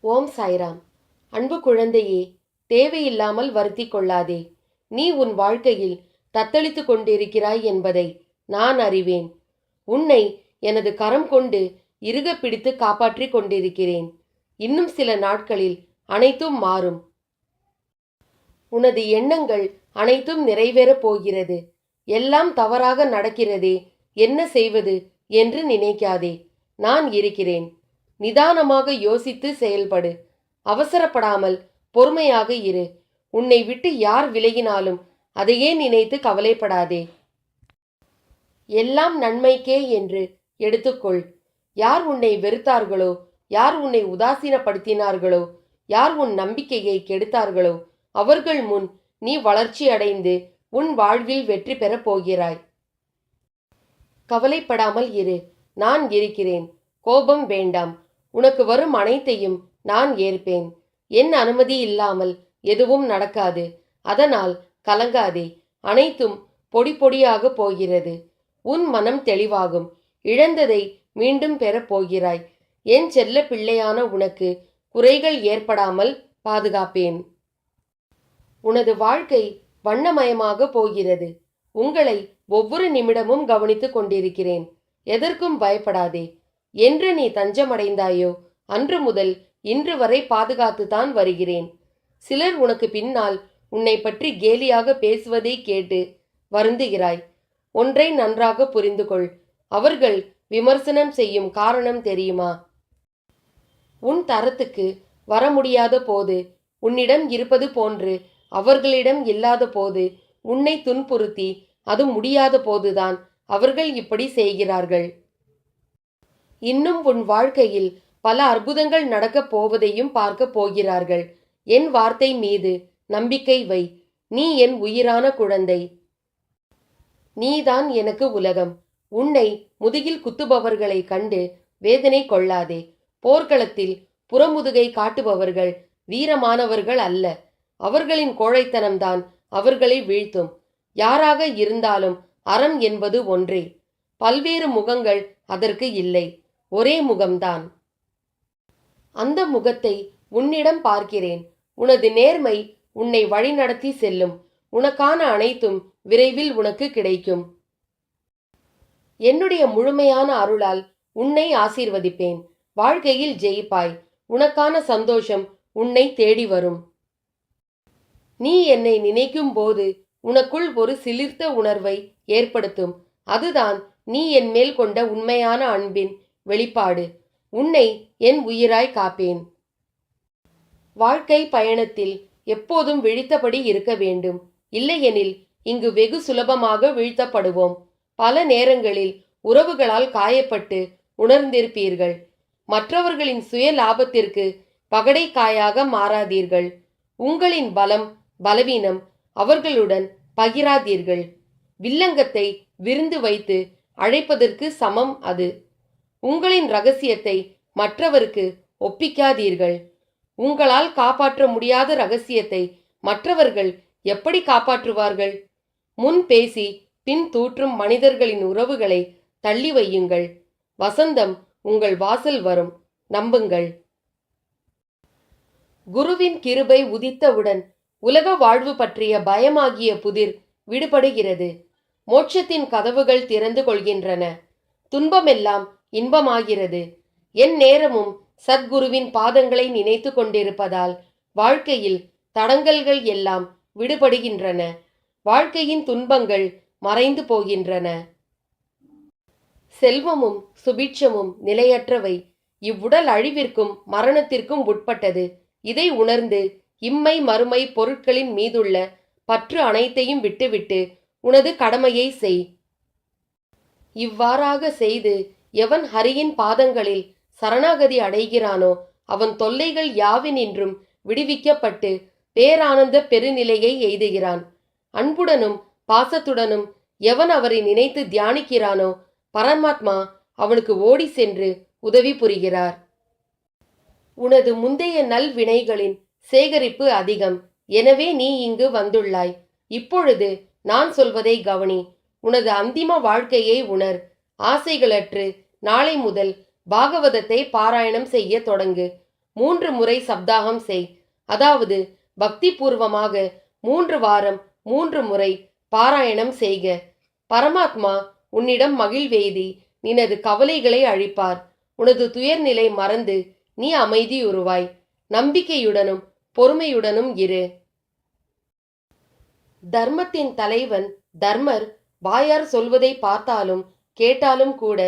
ஓம் சாய்ராம். அன்பு குழந்தையே தேவையில்லாமல் வருத்திக் கொள்ளாதே. நீ உன் வாழ்க்கையில் தத்தளித்துக் கொண்டிருக்கிறாய் என்பதை நான் அறிவேன். உன்னை எனது கரம் கொண்டு இறுக பிடித்து காப்பாற்றிக் கொண்டிருக்கிறேன். இன்னும் சில நாட்களில் அனைத்தும் மாறும். உனது எண்ணங்கள் அனைத்தும் நிறைவேறப் போகிறது. எல்லாம் தவறாக நடக்கிறதே. என்ன செய்வது என்று நினைக்காதே. நான் இருக்கிறேன். நிதானமாக யோசித்து செயல்படு. அவசரப்படாமல் பொறுமையாக இரு. உன்னை விட்டு யார் விலகினாலும் அதையே நினைத்து கவலைப்படாதே. எல்லாம் நன்மைக்கே என்று எடுத்துக்கொள். யார் உன்னை வெறுத்தார்களோ யார் உன்னை உதாசீனப்படுத்தினார்களோ யார் உன் நம்பிக்கையை கெடுத்தார்களோ அவர்கள் முன் நீ வளர்ச்சி அடைந்து உன் வாழ்வில் வெற்றி பெறப் போகிறாய். கவலைப்படாமல் இரு நான் இருக்கிறேன். கோபம் வேண்டாம். உனக்கு வரும் அனைத்தையும் நான் ஏற்பேன். என் அனுமதி இல்லாமல் எதுவும் நடக்காது. அதனால் கலங்காதே. அனைத்தும் பொடி பொடியாக போகிறது. உன் மனம் தெளிவாகும். இழந்ததை மீண்டும் பெறப் போகிறாய். என் செல்ல பிள்ளையான உனக்கு குறைகள் ஏற்படாமல் பாதுகாப்பேன். உனது வாழ்க்கை வண்ணமயமாக போகிறது. உங்களை ஒவ்வொரு நிமிடமும் கவனித்துக் கொண்டிருக்கிறேன். எதற்கும் பயப்படாதே. என்று நீ தஞ்சமடைந்தாயோ அன்று முதல் இன்று வரை பாதுகாத்துதான் வருகிறேன். சிலர் உனக்கு பின்னால் உன்னை பற்றி கேலியாக பேசுவதை கேட்டு வருந்துகிறாய். ஒன்றை நன்றாக புரிந்து கொள் அவர்கள் விமர்சனம் செய்யும் காரணம் தெரியுமா? உன் தரத்துக்கு வர முடியாத போது உன்னிடம் இருப்பது போன்று அவர்களிடம் இல்லாத போது உன்னை துன்புறுத்தி அது முடியாத போதுதான் அவர்கள் இப்படி செய்கிறார்கள். இன்னும் உன் வாழ்க்கையில் பல அற்புதங்கள் நடக்கப் போவதையும் பார்க்கப் போகிறார்கள். என் வார்த்தை மீது நம்பிக்கை வை. நீ என் உயிரான குழந்தை. நீதான் எனக்கு உலகம். உன்னை முதுகில் குத்துபவர்களை கண்டு வேதனை கொள்ளாதே. போர்க்களத்தில் புறமுதுகை காட்டுபவர்கள் வீரமானவர்கள் அல்ல. அவர்களின் கோழைத்தனம்தான் அவர்களை வீழ்த்தும். யாராக இருந்தாலும் அறம் என்பது ஒன்றே. பல்வேறு முகங்கள் அதற்கு இல்லை. ஒரே முகம்தான். அந்த முகத்தை உன்னிடம் பார்க்கிறேன். உனது நேர்மை உன்னை வழிநடத்தி செல்லும். உனக்கான அனைத்தும் விரைவில் உனக்கு கிடைக்கும். என்னுடைய முழுமையான அருளால் உன்னை ஆசீர்வதிப்பேன். வாழ்க்கையில் ஜெயிப்பாய். உனக்கான சந்தோஷம் உன்னை தேடி வரும். நீ என்னை நினைக்கும் போது உனக்குள் ஒரு சிலிர்த்த உணர்வை ஏற்படுத்தும். அதுதான் நீ என் மேல் கொண்ட உண்மையான அன்பின் வெளிப்பாடு. உன்னை என் உயிராய் காப்பேன். வாழ்க்கை பயணத்தில் எப்போதும் விழித்தபடி இருக்க வேண்டும். இல்லையெனில் இங்கு வெகு சுலபமாக வீழ்த்தப்படுவோம். பல நேரங்களில் உறவுகளால் காயப்பட்டு உணர்ந்திருப்பீர்கள். மற்றவர்களின் சுய லாபத்திற்கு பகடைக்காயாக மாறாதீர்கள். உங்களின் பலம் பலவீனம் அவர்களுடன் பகிராதீர்கள். வில்லங்கத்தை விருந்து வைத்து அழைப்பதற்கு சமம் அது. உங்களின் ரகசியத்தை மற்றவருக்கு ஒப்பிக்காதீர்கள். உங்களால் காப்பாற்ற முடியாத ரகசியத்தை மற்றவர்கள் எப்படி காப்பாற்றுவார்கள்? முன் பேசி பின் தூற்றும் மனிதர்களின் உறவுகளை தள்ளி வையுங்கள். வசந்தம் உங்கள் வாசல் வரும். நம்புங்கள். குருவின் கிருபை உதித்தவுடன் உலக வாழ்வு பற்றிய பயமாகிய புதிர் விடுபடுகிறது. மோட்சத்தின் கதவுகள் திறந்து கொள்கின்றன. துன்பமெல்லாம் இன்பமாகிறது. என் நேரமும் சத்குருவின் பாதங்களை நினைத்து கொண்டிருப்பதால் வாழ்க்கையில் தடங்கல்கள் எல்லாம் விடுபடுகின்றன. வாழ்க்கையின் துன்பங்கள் மறைந்து போகின்றன. செல்வமும் சுபிட்சமும் நிலையற்றவை. இவ்வுடல் அழிவிற்கும் மரணத்திற்கும் உட்பட்டது. இதை உணர்ந்து இம்மை மறுமை பொருட்களின் மீதுள்ள பற்று அனைத்தையும் விட்டுவிட்டு உனது கடமையை செய். இவ்வாறாக செய்து எவன் ஹரியின் பாதங்களில் சரணாகதி அடைகிறானோ அவன் தொல்லைகள் யாவினின்றும் விடுவிக்கப்பட்டு பேரானந்த பெருநிலையை எய்துகிறான். அன்புடனும் பாசத்துடனும் எவன் அவரை நினைத்து தியானிக்கிறானோ பரமாத்மா அவனுக்கு ஓடி சென்று உதவி புரிகிறார். உனது முந்தைய நல்வினைகளின் சேகரிப்பு அதிகம். எனவே நீ இங்கு வந்துள்ளாய். இப்பொழுது நான் சொல்வதை கவனி. உனது அந்திம வாழ்க்கையை உணர். ஆசைகளற்று நாளை முதல் பாகவதத்தை பாராயணம் செய்ய தொடங்கு. மூன்று முறை சப்தாகம் செய். அதாவது பக்தி பூர்வமாக மூன்று வாரம் மூன்று முறை பாராயணம் செய்க. பரமாத்மா உன்னிடம் மகிழ்வெய்தி நினது கவலைகளை அழிப்பார். உனது துயர்நிலை மறந்து நீ அமைதியுறுவாய் நம்பிக்கையுடனும் பொறுமையுடனும் இரு. தர்மத்தின் தலைவன் தர்மர் வாயார் சொல்வதை பார்த்தாலும் கேட்டாலும் கூட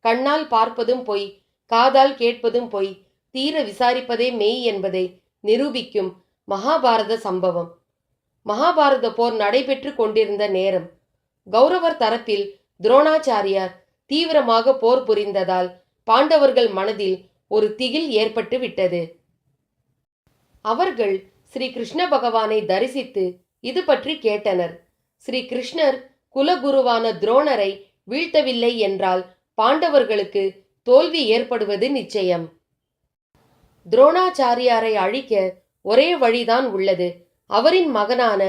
கண்ணால் பார்ப்பதும் பொய் காதால் கேட்பதும் பொய் தீர விசாரிப்பதே மெய் என்பதை நிரூபிக்கும் மகாபாரத சம்பவம். மகாபாரத போர் நடைபெற்று கொண்டிருந்த நேரம். கௌரவர் தரப்பில் துரோணாச்சாரியார் தீவிரமாக போர் புரிந்ததால் பாண்டவர்கள் மனதில் ஒரு திகில் ஏற்பட்டு விட்டது. அவர்கள் ஸ்ரீ கிருஷ்ண பகவானை தரிசித்து இது பற்றி கேட்டனர். ஸ்ரீ கிருஷ்ணர் குலகுருவான துரோணரை வீழ்த்தவில்லை என்றால் பாண்டவர்களுக்கு தோல்வி ஏற்படுவது நிச்சயம். துரோணாச்சாரியாரை அழிக்க ஒரே வழிதான் உள்ளது. அவரின் மகனான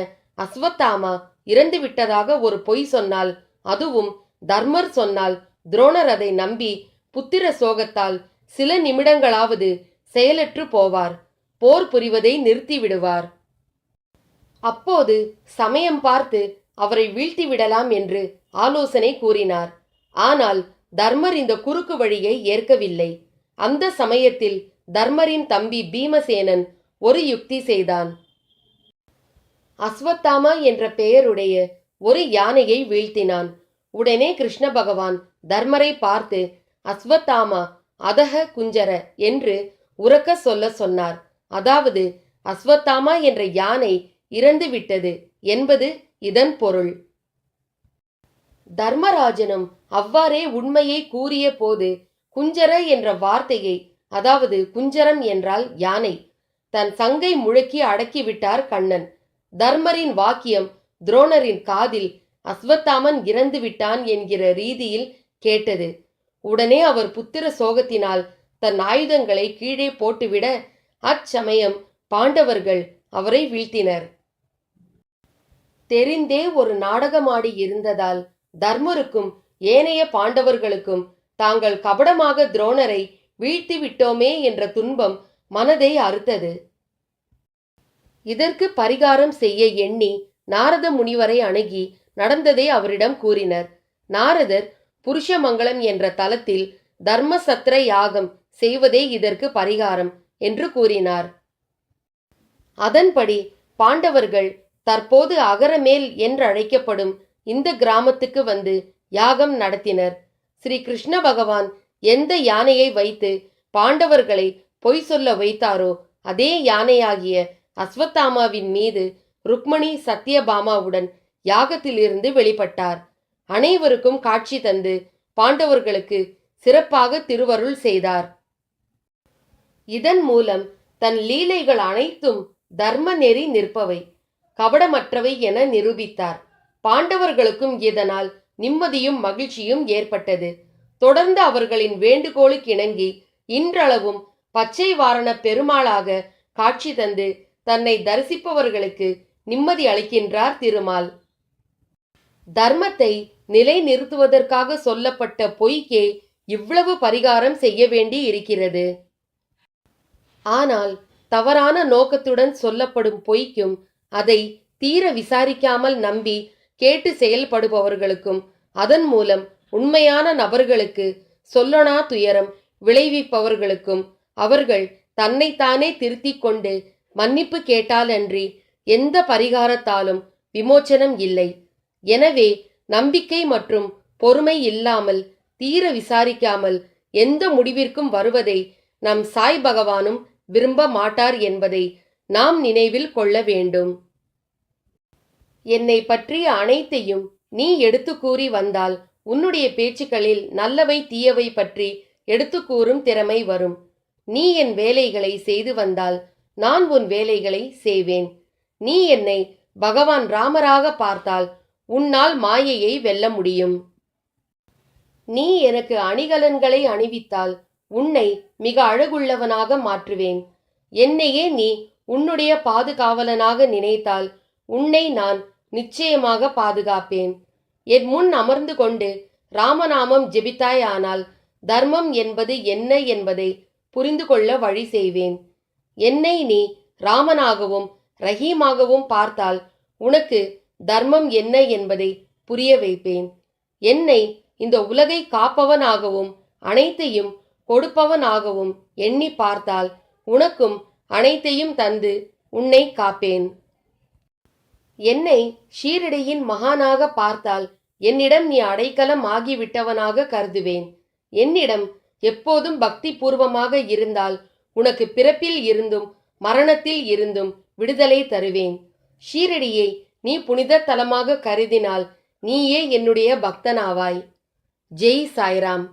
அஸ்வத்தாமா இறந்து விட்டதாக ஒரு பொய் சொன்னால் அதுவும் தர்மர் சொன்னால் துரோணர் அதை நம்பி புத்திர சோகத்தால் சில நிமிடங்களாவது செயலற்று போவார். போர் புரிவதை நிறுத்திவிடுவார் அப்போது சமயம் பார்த்து அவரை வீழ்த்திவிடலாம் என்று ஆலோசனை கூறினார். ஆனால் தர்மர் இந்த குறுக்கு வழியை ஏற்கவில்லை. அந்த சமயத்தில் தர்மரின் தம்பி பீமசேனன் ஒரு யுக்தி செய்தான். அஸ்வத்தாமா என்ற பெயருடைய ஒரு யானையை வீழ்த்தினான். உடனே கிருஷ்ண பகவான் தர்மரை பார்த்து அஸ்வத்தாமா அதக குஞ்சர என்று உறக்க சொல்ல சொன்னார். அதாவது அஸ்வத்தாமா என்ற யானை இறந்து விட்டது என்பது இதன் பொருள். தர்மராஜனும் அவ்வாறே உண்மையை கூறிய போது குஞ்சர என்ற வார்த்தையை அதாவது குஞ்சரன் என்றால் யானை தன் சங்கை முழக்கி அடக்கிவிட்டார் கண்ணன். தர்மரின் வாக்கியம் துரோணரின் காதில் அஸ்வத்தாமன் இறந்து விட்டான் என்கிற ரீதியில் கேட்டது. உடனே அவர் புத்திர சோகத்தினால் தன் ஆயுதங்களை கீழே போட்டுவிட அச்சமயம் பாண்டவர்கள் அவரை வீழ்த்தினர். தெரிந்தே ஒரு நாடகமாடி இருந்ததால் தர்மருக்கும் ஏனைய பாண்டவர்களுக்கும் தாங்கள் கபடமாக துரோணரை வீழ்த்தி விட்டோமே என்ற துன்பம் மனதை அறுத்தது. இதற்கு பரிகாரம் செய்ய எண்ணி நாரத முனிவரை அணுகி நடந்ததை அவரிடம் கூறினர். நாரதர் புருஷமங்கலம் என்ற தலத்தில் தர்மசத்திர யாகம் செய்வதே இதற்கு பரிகாரம். என்று கூறினார். அதன்படி பாண்டவர்கள் தற்போது அகரமேல் என்றழைக்கப்படும் இந்த கிராமத்துக்கு வந்து யாகம் நடத்தினர். ஸ்ரீ கிருஷ்ண பகவான் எந்த யானையை வைத்து பாண்டவர்களை பொய் சொல்ல வைத்தாரோ அதே யானையாகிய அஸ்வத்தாமாவின் மீது ருக்மணி சத்யபாமாவுடன் யாகத்திலிருந்து வெளிப்பட்டார். அனைவருக்கும் காட்சி தந்து பாண்டவர்களுக்கு சிறப்பாக திருவருள் செய்தார். இதன் மூலம் தன் லீலைகள் அனைத்தும் தர்ம நெறி நிற்பவை கபடமற்றவை என நிரூபித்தார். பாண்டவர்களுக்கும் இதனால் நிம்மதியும் மகிழ்ச்சியும் ஏற்பட்டது. தொடர்ந்து அவர்களின் வேண்டுகோளுக்கிணங்கி இன்றளவும் பச்சை வாரண பெருமாளாக காட்சி தந்து தன்னை தரிசிப்பவர்களுக்கு நிம்மதி அளிக்கின்றார் திருமால். தர்மத்தை நிலைநிறுத்துவதற்காக சொல்லப்பட்ட பொய்க்கே இவ்வளவு பரிகாரம் செய்ய வேண்டி இருக்கிறது. ஆனால் தவறான நோக்கத்துடன் சொல்லப்படும் பொய்க்கும் அதை தீர விசாரிக்காமல் நம்பி கேட்டு செயல்படுபவர்களுக்கும் அதன் மூலம் உண்மையான நபர்களுக்கு சொல்லனா துயரம் விளைவிப்பவர்களுக்கும் அவர்கள் தன்னைத்தானே திருத்திக் கொண்டு மன்னிப்பு கேட்டாலன்றி எந்த பரிகாரத்தாலும் விமோச்சனம் இல்லை. எனவே நம்பிக்கை மற்றும் பொறுமை இல்லாமல் தீர விசாரிக்காமல் எந்த முடிவிற்கும் வருவதை நம் சாய் பகவானும் விரும்ப மாட்டார் என்பதை நாம் நினைவில் கொள்ள வேண்டும். என்னை பற்றிய அனைத்தையும் நீ எடுத்து கூறி வந்தால் உன்னுடைய பேச்சுக்களில் நல்லவை தீயவை பற்றி எடுத்து கூறும் திறமை வரும். நீ என் வேலைகளை செய்து வந்தால் நான் உன் வேலைகளை செய்வேன். நீ என்னை பகவான் ராமராக பார்த்தால் உன்னால் மாயையை வெல்ல முடியும். நீ எனக்கு அணிகலன்களை அணிவித்தால் உன்னை மிக அழகுள்ளவனாக மாற்றுவேன். என்னையே நீ உன்னுடைய பாதுகாவலனாக நினைத்தால் உன்னை நான் நிச்சயமாக பாதுகாப்பேன். என் முன் அமர்ந்து கொண்டு ராமநாமம் ஜெபித்தாயானால் தர்மம் என்பது என்ன என்பதை புரிந்து கொள்ள வழி செய்வேன். என்னை நீ ராமனாகவும் ரஹீமாகவும் பார்த்தால் உனக்கு தர்மம் என்ன என்பதை புரிய வைப்பேன். என்னை இந்த உலகை காப்பவனாகவும் அனைத்தையும் கொடுப்பவனாகவும் எண்ணி பார்த்தால் உனக்கும் அனைத்தையும் தந்து உன்னை காப்பேன். என்னை ஷீரடியின் மகானாக பார்த்தால் என்னிடம் நீ அடைக்கலம் ஆகிவிட்டவனாக கருதுவேன். என்னிடம் எப்போதும் பக்தி பூர்வமாக இருந்தால் உனக்கு பிறப்பில் இருந்தும் மரணத்தில் இருந்தும் விடுதலை தருவேன். ஷீரடியை நீ புனித தலமாக கருதினால் நீயே என்னுடைய பக்தனாவாய். ஜெய் சாய்ராம்.